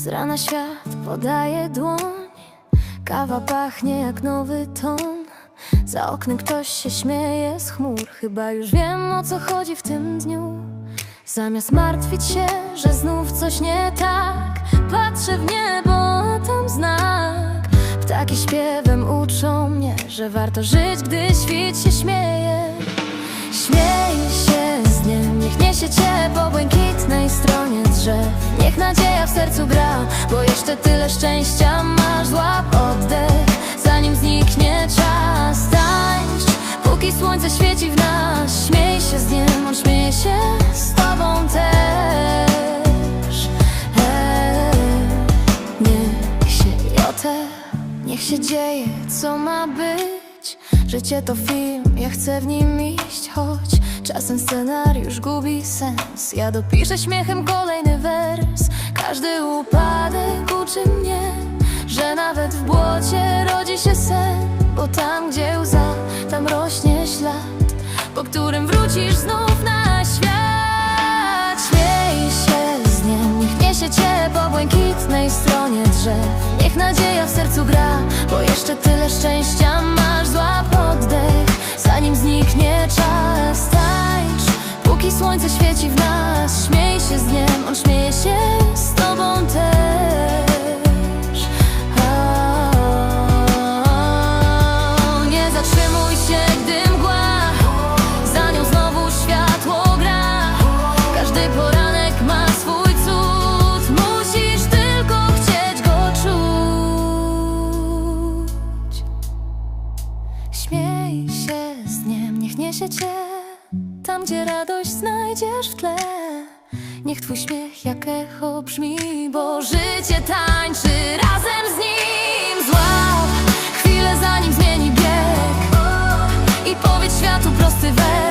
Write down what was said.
Z rana świat podaje dłoń. Kawa pachnie jak nowy ton. Za oknem ktoś się śmieje z chmur. Chyba już wiem o co chodzi w tym dniu. Zamiast martwić się, że znów coś nie tak Patrzę w niebo, a tam znak. Ptaki śpiewem uczą mnie, że warto żyć, gdy świt się śmieje. Śmiej się z dniem, niech niesie cię po błękitnej stronie drzew. Niech nadzieja w sercu gra, bo jeszcze tyle szczęścia masz. Złap oddech, zanim zniknie czas. Tańcz, póki słońce świeci w nas. Śmiej się z dniem, on się z tobą też. Hej, Niech się jote, niech się dzieje, co ma być. Życie to film, ja chcę w nim iść, choć Czasem scenariusz gubi sens. Ja dopiszę śmiechem kolejny wers Każdy upadek uczy mnie Że nawet w błocie rodzi się sen. Bo tam, gdzie łza, tam rośnie ślad Po którym wrócisz znów na świat. Śmiej się z dniem, niech niesie cię po błękitnej stronie drzew. Niech nadzieja w sercu gra, bo jeszcze tyle szczęścia masz. Złap oddech, zanim zniknie czas słońce świeci w nas Śmiej się z dniem, on śmieje się z tobą też. O, Nie zatrzymuj się, gdy mgła Za nią znowu światło gra. Każdy poranek ma swój cud Musisz tylko chcieć go czuć. Śmiej się z dniem, niech niesie cię Tam, gdzie radość znajdziesz w tle. Niech twój śmiech jak echo brzmi Bo życie tańczy razem z nim. Złap chwilę zanim zmieni bieg I powiedz światu prosty wers